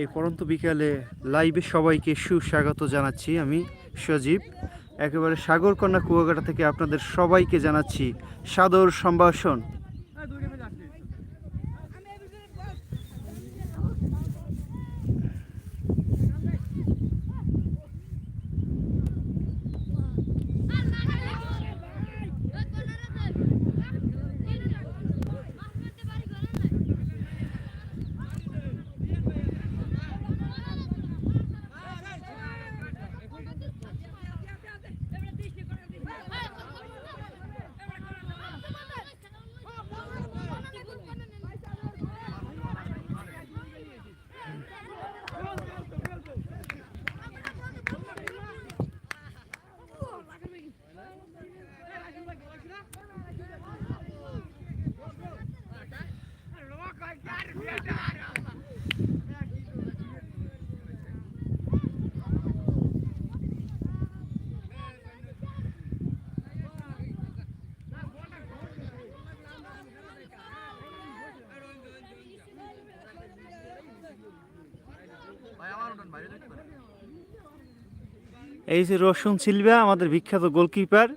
এই পরন্ত বিকালে লাইভে সবাইকে সুস্বাগত জানাচ্ছি আমি সজীব। একেবারে সাগরকন্যা কুয়াকাটা থেকে আপনাদের সবাইকে জানাচ্ছি সাদর সম্ভাষণ। এই যে রোশন সিলভা আমাদের বিখ্যাত গোলকিপার।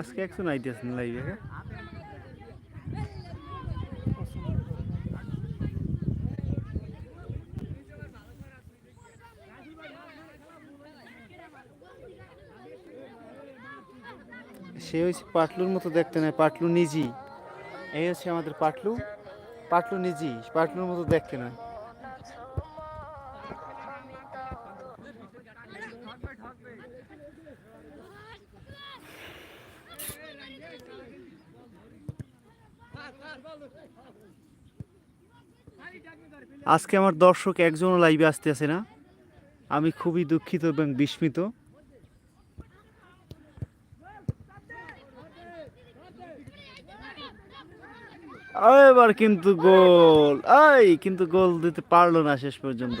আজকে একশো আইতেছেন লাইভে? সে হচ্ছে পাটলুর মতো দেখতে নয় পাটলু নিজি এই হচ্ছে আমাদের পাটলু। পাটলু নিজি পাটলুর মতো দেখতে নয় আজকে আমার দর্শক একজনও লাইভে আসতে আছে না। আমি খুবই দুঃখিত এবং বিস্মিত। এবার কিন্তু গোল। এই, কিন্তু গোল দিতে পারল না শেষ পর্যন্ত।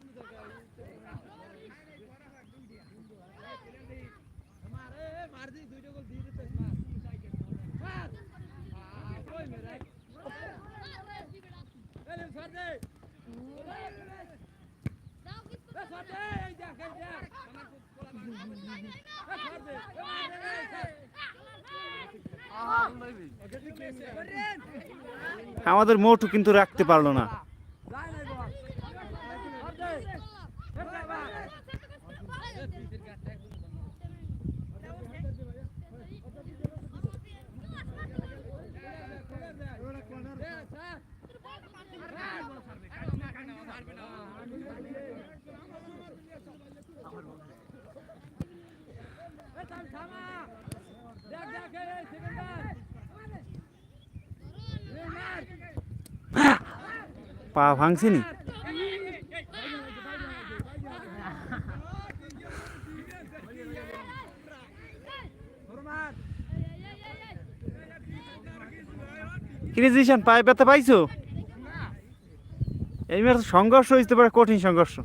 মোটু কিন্তু রাখতে পারল না। পা ভাঙছেনি? ক্রিজিশন পায়ে ব্যথা পাইছো? এই মেয়ের সংঘর্ষ হইতে পারে কঠিন সংঘর্ষ।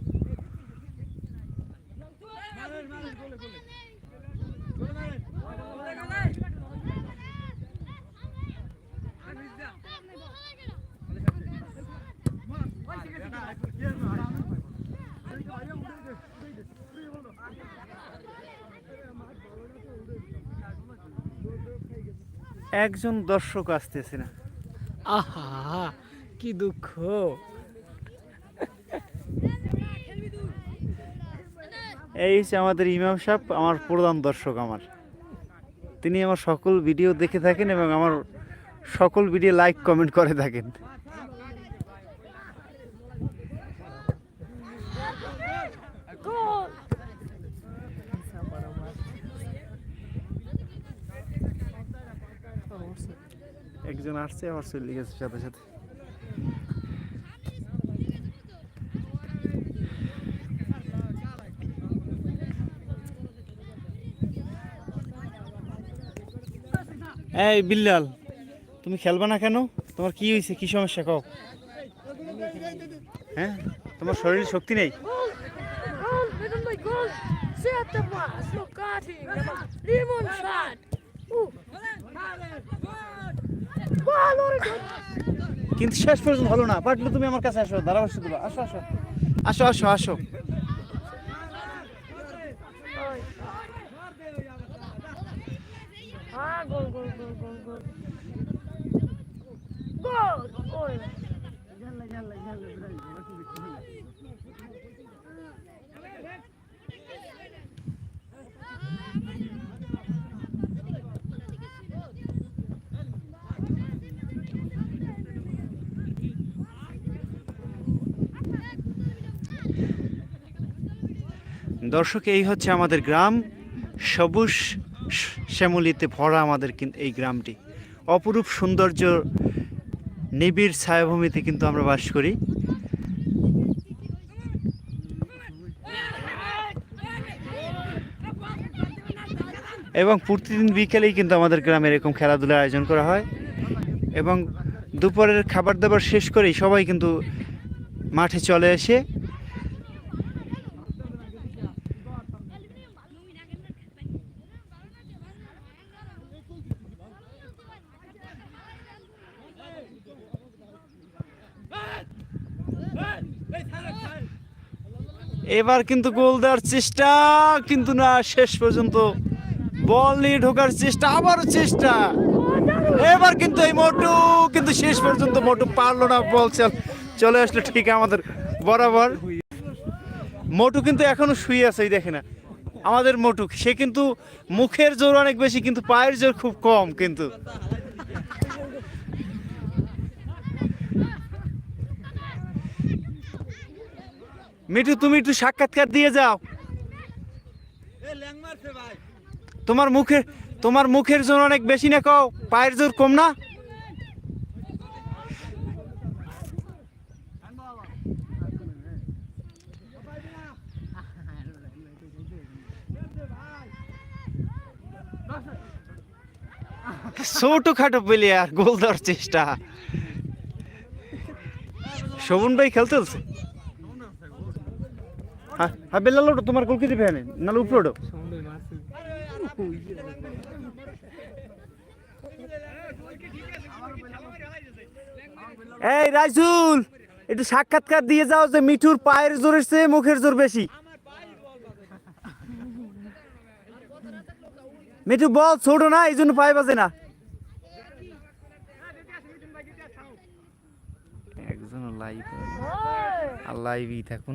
একজন দর্শক আসতেছে না। আহা কি দুঃখ। এই হচ্ছে আমাদের ইমাম সাহেব আমার প্রধান দর্শক আমার। তিনি আমার সকল ভিডিও দেখে থাকেন এবং আমার সকল ভিডিও লাইক কমেন্ট করে থাকেন। একজন আসছে আবার চলে গেছে সাথে সাথে। এই বিল্লাল তুমি খেলবা না কেন? তোমার কি হয়েছে? কি সমস্যা কও? হ্যাঁ? তোমার শরীরে শক্তি নেই! কিন্তু শেষ পর্যন্ত হলো না পাটলু তুমি আমার কাছে আসো ধারাভাষ্য দেবো আসো আসো। আসো আসো আসো। Ah, দর্শক, এই হচ্ছে আমাদের গ্রাম। সবুজ শ্যামলিতে ভরা আমাদের এই গ্রামটি। অপরূপ সৌন্দর্য, নিবিড় ছায়াভূমিতে কিন্তু আমরা বাস করি। এবং প্রতিদিন বিকেলেই কিন্তু আমাদের গ্রামে এরকম খেলাধুলার আয়োজন করা হয়। এবং দুপুরের খাবার দাবার শেষ করেই সবাই কিন্তু মাঠে চলে এসে এবার কিন্তু গোল দেওয়ার চেষ্টা, কিন্তু না, শেষ পর্যন্ত বল নিয়ে ঢোকার চেষ্টা, আবারও চেষ্টা। এবার কিন্তু এই মোটু, কিন্তু শেষ পর্যন্ত মোটু পারল না বল চল। আসলো ঠিক আমাদের বরাবর। মোটু কিন্তু এখনও শুয়ে আছে দেখে না। আমাদের মোটু, সে কিন্তু মুখের জোর অনেক বেশি, কিন্তু পায়ের জোর খুব কম কিন্তু। মিঠু তুমি একটু সাক্ষাৎকার দিয়ে যাও। তোমার মুখের তোমার মুখের জোর অনেক বেশি না কও পায়ের জোর কম না? ছোট খাটো পেলে আর গোল দেওয়ার চেষ্টা। শোভন ভাই খেলতে হচ্ছে হ্যাঁ হ্যাঁ বেল্লাল ওটো তোমার গোল কি দিবে হ্যাঁ নাহলে উপরে ওটো এই রাইসুল একটু সাক্ষাৎকার দিয়ে যাও যে মিঠুর পায়ের জোরের চেয়ে মুখের জোর বেশি। মিঠু বল ছোট না এই জন্য পায়ে বাজে না। একজন লাইভ! আর লাইভই থাকো না।